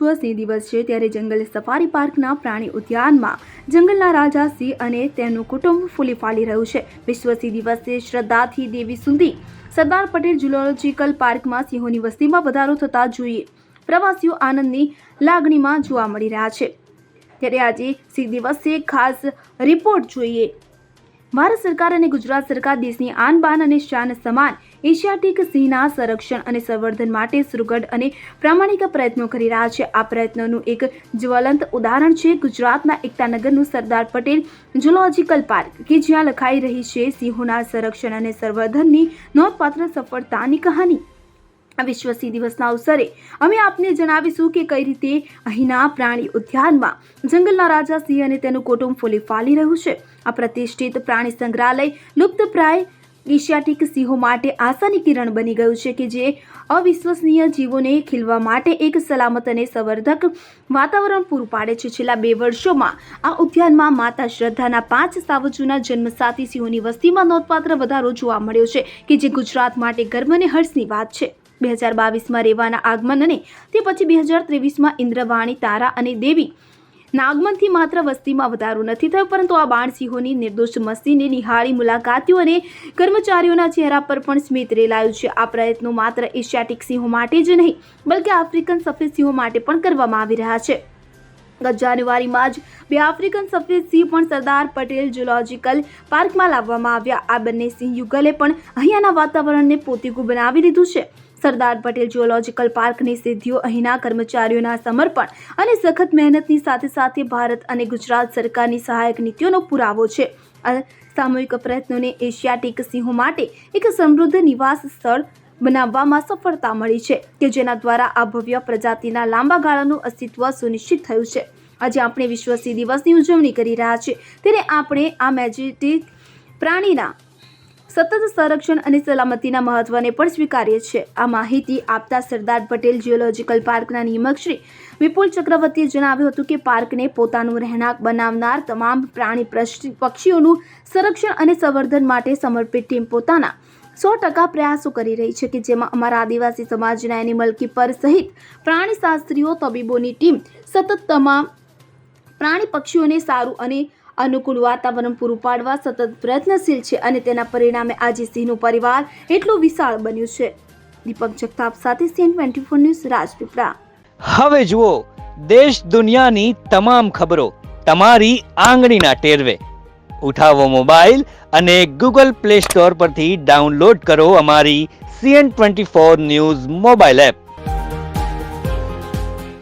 વિશ્વ દિવસ છે ત્યારે જંગલ સફારી પાર્કના પ્રાણી ઉદ્યાનમાં જંગલના રાજા સિંહ અને તેનું કુટુંબ ફૂલી ફાલી રહ્યું છે. વિશ્વ સિંહ દિવસે શ્રદ્ધાથી દેવી સુધી સરદાર પટેલ ઝુલોજીકલ પાર્કમાં સિંહોની વસ્તીમાં વધારો થતા જોઈએ પ્રવાસીઓ આનંદની લાગણીમાં જોવા મળી રહ્યા છે. ત્યારે આજે સિંહ દિવસે ખાસ રિપોર્ટ જોઈએ. ભારત સરકાર અને ગુજરાત સરકાર દેશની આન બાન અને શાન સમાન એશિયાટિક સિંહના સંરક્ષણ અને સંવર્ધન માટે સુરગઢ અને પ્રામાણિક પ્રયત્નો કરી રહ્યા છે. આ પ્રયત્નોનું એક જ્વલંત ઉદાહરણ છે. ગુજરાતના એકતાનગરનું સરદાર પટેલ ઝૂલોજિકલ પાર્ક કે જ્યાં લખાઈ રહી છે, સિંહોના સંરક્ષણ અને સંવર્ધનની નોંધપાત્ર સફળતાની કહાની. વિશ્વ સિંહ દિવસના અવસરે અમે આપને જણાવીશું કે કઈ રીતે અહીંના પ્રાણી ઉદ્યાનમાં જંગલના રાજા સિંહ અને તેનું કુટુંબ ફૂલી ફાલી રહ્યું છે. આ પ્રતિષ્ઠિત પ્રાણી સંગ્રહાલય લુપ્તપ્રાય એશિયાટિક સિંહો માટે આશાની કિરણ બની ગયું છે કે જે અવિશ્વસનીય જીવોને ખીલવા માટે એક સલામત અને સંવર્ધક વાતાવરણ પૂરું પાડે છે. છેલ્લા બે વર્ષોમાં આ ઉદ્યાનમાં માતા શ્રદ્ધાના પાંચ સાવજુના જન્મ સાથે સિંહોની વસ્તીમાં નોંધપાત્ર વધારો જોવા મળ્યો છે કે જે ગુજરાત માટે ગર્વ અને હર્ષની વાત છે. બે હજાર બાવીસમાં રેવાના આગમન અને તે પછી બે હજાર ત્રેવીસમાં ઇન્દ્રવાણી, તારા અને દેવી નાગમનથી માત્ર વસ્તીમાં વધારો નથી થયો, પરંતુ આ બાણસિંહોની નિર્દોષ મસ્તીને નિહાળી મુલાકાતીઓ અને કર્મચારીઓના ચહેરા પર પણ સ્મિત રેલાયું છે. આ પ્રયત્નો માત્ર એશિયાટિક સિંહો માટે જ નહીં, બલકે આફ્રિકન સફેદ સિંહો માટે પણ કરવામાં આવી રહ્યા છે. ગત જાન્યુઆરીમાં જ બે આફ્રિકન સફેદ સિંહ પણ સરદાર પટેલ ઝુલોજીકલ પાર્કમાં લાવવામાં આવ્યા. આ બંને સિંહ યુગલે પણ અહીંયાના વાતાવરણને પોતીકું બનાવી લીધું છે. સરદાર પટેલ જિયોલોજીકલ પાર્કની સિદ્ધિઓ અહીંના કર્મચારીઓના સમર્પણ અને સખત મહેનતની સાથે સાથે ભારત અને ગુજરાત સરકારની સહાયક નીતિઓનો પુરાવો છે. સામૂહિક પ્રયત્નોને એશિયાટિક સિંહો માટે એક સમૃદ્ધ નિવાસ સ્થળ બનાવવામાં સફળતા મળી છે કે જેના દ્વારા આ ભવ્ય પ્રજાતિના લાંબા ગાળાનું અસ્તિત્વ સુનિશ્ચિત થયું છે. આજે આપણે વિશ્વ સિંહ દિવસની ઉજવણી કરી રહ્યા છીએ. ત્યારે આપણે આ મેજેટિક પ્રાણીના સતત સંરક્ષણ અને સલામતીના મહત્વને પણ સ્વીકારીએ છીએ આ માહિતી આપતા સરદાર પટેલ જિયોલોજીકલ પાર્કના નિયામક શ્રી વિપુલ ચક્રવર્તીએ જણાવ્યું હતું કે પાર્કને પોતાનું રહેણાંક બનાવનાર તમામ પ્રાણી પક્ષીઓનું સંરક્ષણ અને સંવર્ધન માટે સમર્પિત ટીમ પોતાના સો ટકા પ્રયાસો કરી રહી છે કે જેમાં અમારા આદિવાસી સમાજના એનિમલ કીપર સહિત પ્રાણીશાસ્ત્રીઓ તબીબોની ટીમ સતત તમામ પ્રાણી પક્ષીઓને સારું અને અનુકૂળ વાતાવરણ પૂરું પાડવા સતત પ્રયત્નશીલ છે અને તેના પરિણામે આજે સિંહનું પરિવાર એટલું વિશાળ બન્યું છે. દીપક જગતાપ સાથે CN twenty four news Rajpipla. હવે જુઓ, દેશ દુનિયાની તમામ ખબરો તમારી આંગળીના ટેરવે. ઉઠાવો મોબાઈલ અને ગૂગલ પ્લે સ્ટોર પરથી ડાઉનલોડ કરો અમારી CN twenty four news mobile app.